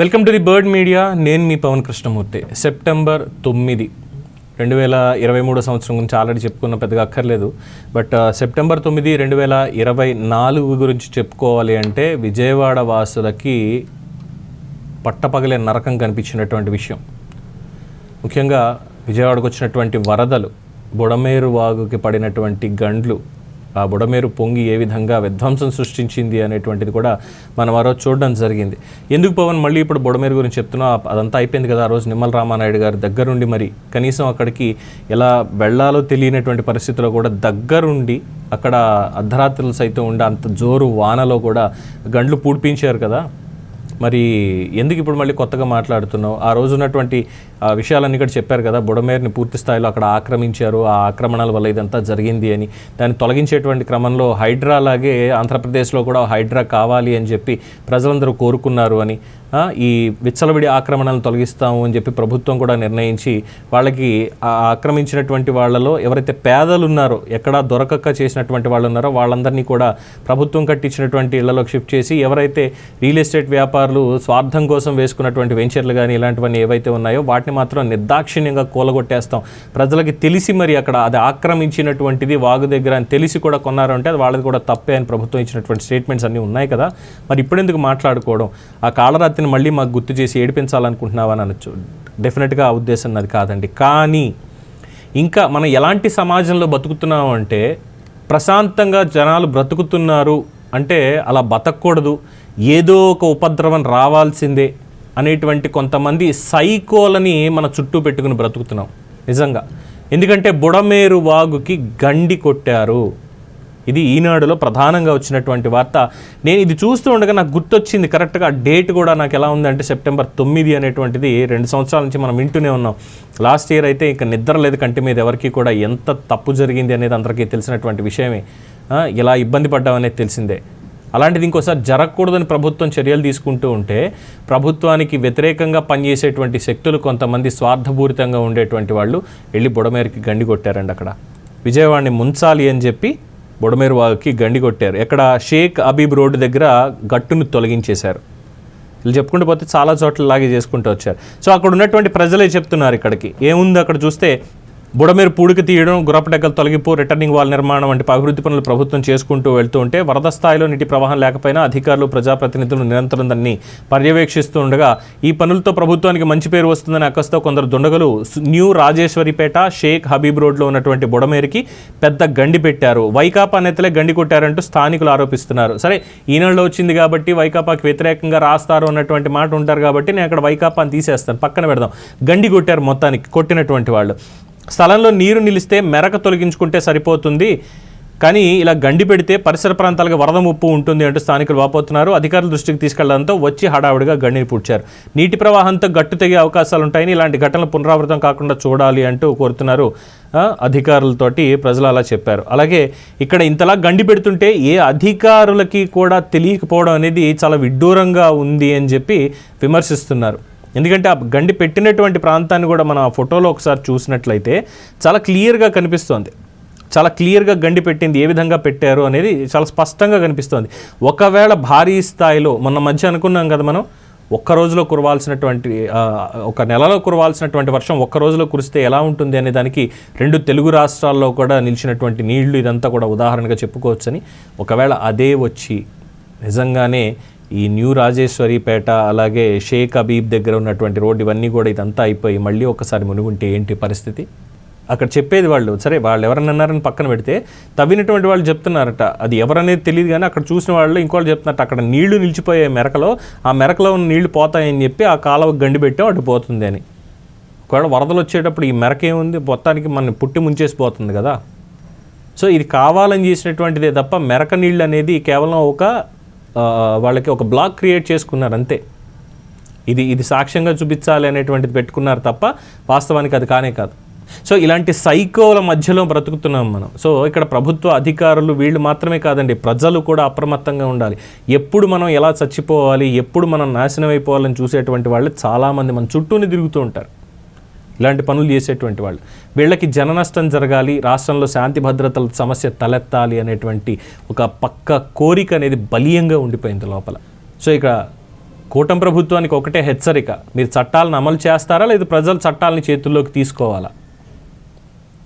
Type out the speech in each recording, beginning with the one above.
Welcome to the bird media. నేను మీ Pawan Krishnamurthy. September తొమ్మిది రెండు వేల ఇరవై మూడో సంవత్సరం గురించి ఆల్రెడీ చెప్పుకున్న పెద్దగా అక్కర్లేదు. బట్ సెప్టెంబర్ తొమ్మిది రెండు వేల ఇరవై నాలుగు గురించి చెప్పుకోవాలి అంటే విజయవాడ వాసులకి పట్టపగలే నరకం కనిపించినటువంటి విషయం. ముఖ్యంగా విజయవాడకు వచ్చినటువంటి వరదలు బుడమేరు వాగుకి పడినటువంటి గండ్లు ఆ బుడమేరు పొంగి ఏ విధంగా విధ్వంసం సృష్టించింది అనేటువంటిది కూడా మనం ఆ రోజు చూడడం జరిగింది. ఎందుకు పవన్ మళ్ళీ ఇప్పుడు బుడమేరు గురించి చెప్తున్నా? అదంతా అయిపోయింది కదా ఆ రోజు నిమ్మల రామానాయుడు గారి దగ్గరుండి మరి. కనీసం అక్కడికి ఎలా వెళ్ళాలో తెలియనటువంటి పరిస్థితిలో కూడా దగ్గరుండి అక్కడ అర్ధరాత్రులు సైతం ఉండి అంత జోరు వానలో కూడా గండ్లు పూడ్పించారు కదా. మరి ఎందుకు ఇప్పుడు మళ్ళీ కొత్తగా మాట్లాడుతున్నావు? ఆ రోజు ఉన్నటువంటి విషయాలన్నీ ఇక్కడ చెప్పారు కదా బుడమేరుని పూర్తి స్థాయిలో అక్కడ ఆక్రమించారు ఆ ఆక్రమణల వల్ల ఇదంతా జరిగింది అని. దాన్ని తొలగించేటువంటి క్రమంలో హైడ్రా లాగే ఆంధ్రప్రదేశ్లో కూడా హైడ్రా కావాలి అని చెప్పి ప్రజలందరూ కోరుకున్నారు అని. ఈ విచ్చలవిడి ఆక్రమణలను తొలగిస్తాము అని చెప్పి ప్రభుత్వం కూడా నిర్ణయించి వాళ్ళకి ఆక్రమించినటువంటి వాళ్ళలో ఎవరైతే పేదలు ఉన్నారో ఎక్కడా దొరకక చేసినటువంటి వాళ్ళు ఉన్నారో వాళ్ళందరినీ కూడా ప్రభుత్వం కట్టించినటువంటి ఇళ్ళలోకి షిఫ్ట్ చేసి ఎవరైతే రియల్ ఎస్టేట్ వ్యాపారులు స్వార్థం కోసం వేసుకున్నటువంటి వెంచర్లు కానీ ఇలాంటివన్నీ ఏవైతే ఉన్నాయో వాటిని మాత్రం నిర్దాక్షిణ్యంగా కూలగొట్టేస్తాం. ప్రజలకి తెలిసి మరి అక్కడ అది ఆక్రమించినటువంటిది వాగు దగ్గర అని తెలిసి కూడా కొన్నారు అంటే అది వాళ్ళది కూడా తప్పే అని ప్రభుత్వం ఇచ్చినటువంటి స్టేట్మెంట్స్ అన్నీ ఉన్నాయి కదా. మరి ఇప్పుడెందుకు మాట్లాడుకోవడం? ఆ కాళరాత్రిని మళ్ళీ మాకు గుర్తు చేసి ఏడిపించాలనుకుంటున్నావా అని అనొచ్చు. డెఫినెట్గా ఆ ఉద్దేశం అది కాదండి. కానీ ఇంకా మనం ఎలాంటి సమాజంలో బతుకుతున్నాం అంటే ప్రశాంతంగా జనాలు బ్రతుకుతున్నారు అంటే అలా బతకూడదు ఏదో ఒక ఉపద్రవం రావాల్సిందే అనేటువంటి కొంతమంది సైకోలని మన చుట్టూ పెట్టుకుని బ్రతుకుతున్నాం. నిజంగా. ఎందుకంటే బుడమేరు వాగుకి గండి కొట్టారు. ఇది ఈనాడులో ప్రధానంగా వచ్చినటువంటి వార్త. నేను ఇది చూస్తూ ఉండగా నాకు గుర్తొచ్చింది కరెక్ట్గా డేట్ కూడా నాకు ఎలా ఉందంటే సెప్టెంబర్ తొమ్మిది అనేటువంటిది రెండు సంవత్సరాల నుంచి మనం వింటూనే ఉన్నాం. లాస్ట్ ఇయర్ అయితే ఇంకా నిద్ర లేదు కంటి మీద ఎవరికి కూడా ఎంత తప్పు జరిగింది అనేది అందరికీ తెలిసినటువంటి విషయమే. ఇలా ఇబ్బంది పడ్డామనేది తెలిసిందే. అలాంటిది ఇంకోసారి జరగకూడదని ప్రభుత్వం చర్యలు తీసుకుంటూ ఉంటే ప్రభుత్వానికి వ్యతిరేకంగా పనిచేసేటువంటి శక్తులు కొంతమంది స్వార్థపూరితంగా ఉండేటువంటి వాళ్ళు వెళ్ళి బుడమేరుకి గండి కొట్టారండి అక్కడ. విజయవాడని ముంచాలి అని చెప్పి బుడమేరు వాగుకి గండి కొట్టారు. ఎక్కడ షేక్ అబీబ్ రోడ్డు దగ్గర గట్టును తొలగించేశారు. వీళ్ళు చెప్పుకుంటూ పోతే చాలా చోట్ల లాగే చేసుకుంటూ వచ్చారు. సో అక్కడ ఉన్నటువంటి ప్రజలే చెప్తున్నారు ఇక్కడికి. ఏముంది అక్కడ చూస్తే బుడమేరు పూడికి తీయడం గురపటెక్కలు తొలగిపో రిటర్నింగ్ వాల్ నిర్మాణం వంటి అభివృద్ధి పనులు ప్రభుత్వం చేసుకుంటూ వెళ్తూ ఉంటే వరద స్థాయిలో నీటి ప్రవాహం లేకపోయినా అధికారులు ప్రజాప్రతినిధులు నిరంతరం దాన్ని పర్యవేక్షిస్తూ ఉండగా ఈ పనులతో ప్రభుత్వానికి మంచి పేరు వస్తుందని అక్కస్తో కొందరు దుండగలు న్యూ రాజేశ్వరిపేట షేక్ హబీబ్ రోడ్లో ఉన్నటువంటి బుడమేరుకి పెద్ద గండి పెట్టారు. వైకాపా నేతలే గండి కొట్టారంటూ స్థానికులు ఆరోపిస్తున్నారు. సరే ఈ నెలలో వచ్చింది కాబట్టి వైకాపాకి వ్యతిరేకంగా రాస్తారు అన్నటువంటి మాట ఉంటారు కాబట్టి నేను అక్కడ వైకాపాని తీసేస్తాను. పక్కన పెడదాం. గండి కొట్టారు మొత్తానికి కొట్టినటువంటి వాళ్ళు. స్థలంలో నీరు నిలిస్తే మెరక తొలగించుకుంటే సరిపోతుంది. కానీ ఇలా గండి పెడితే పరిసర ప్రాంతాలకు వరద ముప్పు ఉంటుంది అంటూ స్థానికులు వాపోతున్నారు. అధికారుల దృష్టికి తీసుకెళ్ళడంతో వచ్చి హడావుడిగా గండిని పూడ్చారు. నీటి ప్రవాహంతో గట్టు తెగే అవకాశాలు ఉంటాయని ఇలాంటి ఘటనలు పునరావృతం కాకుండా చూడాలి అంటూ కోరుతున్నారు. అధికారులతోటి ప్రజలు అలా చెప్పారు. అలాగే ఇక్కడ ఇంతలా గండి పెడుతుంటే ఏ అధికారులకి కూడా తెలియకపోవడం అనేది చాలా విడ్డూరంగా ఉంది అని చెప్పి విమర్శిస్తున్నారు. ఎందుకంటే ఆ గండి పెట్టినటువంటి ప్రాంతాన్ని కూడా మనం ఆ ఫోటోలో ఒకసారి చూసినట్లయితే చాలా క్లియర్గా కనిపిస్తోంది. చాలా క్లియర్గా గండి పెట్టింది ఏ విధంగా పెట్టారు అనేది చాలా స్పష్టంగా కనిపిస్తోంది. ఒకవేళ భారీ స్థాయిలో మొన్న మధ్య అనుకున్నాం కదా మనం ఒక్క రోజులో కురవాల్సినటువంటి ఒక నెలలో కురవాల్సినటువంటి వర్షం ఒక్క రోజులో కురిస్తే ఎలా ఉంటుంది అనే దానికి రెండు తెలుగు రాష్ట్రాల్లో కూడా నిలిచినటువంటి నీళ్ళు ఇదంతా కూడా ఉదాహరణగా చెప్పుకోవచ్చని. ఒకవేళ అదే వచ్చి నిజంగానే ఈ న్యూ రాజేశ్వరిపేట అలాగే షేక్ అబీబ్ దగ్గర ఉన్నటువంటి రోడ్డు ఇవన్నీ కూడా ఇదంతా అయిపోయి మళ్ళీ ఒకసారి మునుగుంటే ఏంటి పరిస్థితి? అక్కడ చెప్పేది వాళ్ళు సరే వాళ్ళు ఎవరన్నారని పక్కన పెడితే తవ్వినటువంటి వాళ్ళు చెప్తున్నారట. అది ఎవరనేది తెలియదు కానీ అక్కడ చూసిన వాళ్ళు ఇంకోళ్ళు చెప్తున్నట్టు అక్కడ నీళ్ళు నిలిచిపోయే మెరకలో ఆ మెరకలో ఉన్న నీళ్ళు పోతాయని చెప్పి ఆ కాలువ గండి పెట్టాం అటు పోతుంది అని. ఒకవేళ వరదలు వచ్చేటప్పుడు ఈ మెరక ఏముంది? మొత్తానికి మన పుట్టి ముంచేసి పోతుంది కదా. సో ఇది కావాలని చేసినటువంటిదే తప్ప మెరక నీళ్ళు అనేది కేవలం ఒక వాళ్ళకి ఒక బ్లాక్ క్రియేట్ చేసుకున్నారు అంతే. ఇది ఇది సాక్ష్యంగా చూపించాలి అనేటువంటిది పెట్టుకున్నారు తప్ప వాస్తవానికి అది కానే కాదు. సో ఇలాంటి సైకోల మధ్యలో బ్రతుకుతున్నాం మనం. సో ఇక్కడ ప్రభుత్వ అధికారులు వీళ్ళు మాత్రమే కాదండి ప్రజలు కూడా అప్రమత్తంగా ఉండాలి. ఎప్పుడు మనం ఎలా చచ్చిపోవాలి ఎప్పుడు మనం నాశనం అయిపోవాలని చూసేటువంటి వాళ్ళు చాలామంది మన చుట్టూనే తిరుగుతూ ఉంటారు. ఇలాంటి పనులు చేసేటువంటి వాళ్ళు. వీళ్ళకి జన నష్టం జరగాలి రాష్ట్రంలో శాంతి భద్రతల సమస్య తలెత్తాలి అనేటువంటి ఒక పక్క కోరిక అనేది బలీయంగా ఉండిపోయింది లోపల. సో ఇక కూటమి ప్రభుత్వానికి ఒకటే హెచ్చరిక మీరు చట్టాలను అమలు చేస్తారా లేదా ప్రజలు చట్టాలని చేతుల్లోకి తీసుకోవాలా?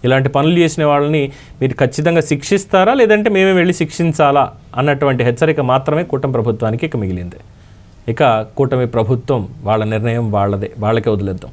ఇలాంటి పనులు చేసిన వాళ్ళని మీరు ఖచ్చితంగా శిక్షిస్తారా లేదంటే మేమే వెళ్ళి శిక్షించాలా అన్నటువంటి హెచ్చరిక మాత్రమే కూటమి ప్రభుత్వానికి ఇక మిగిలింది. ఇక కూటమి ప్రభుత్వం వాళ్ళ నిర్ణయం వాళ్ళదే వాళ్ళకే వదిలేద్దాం.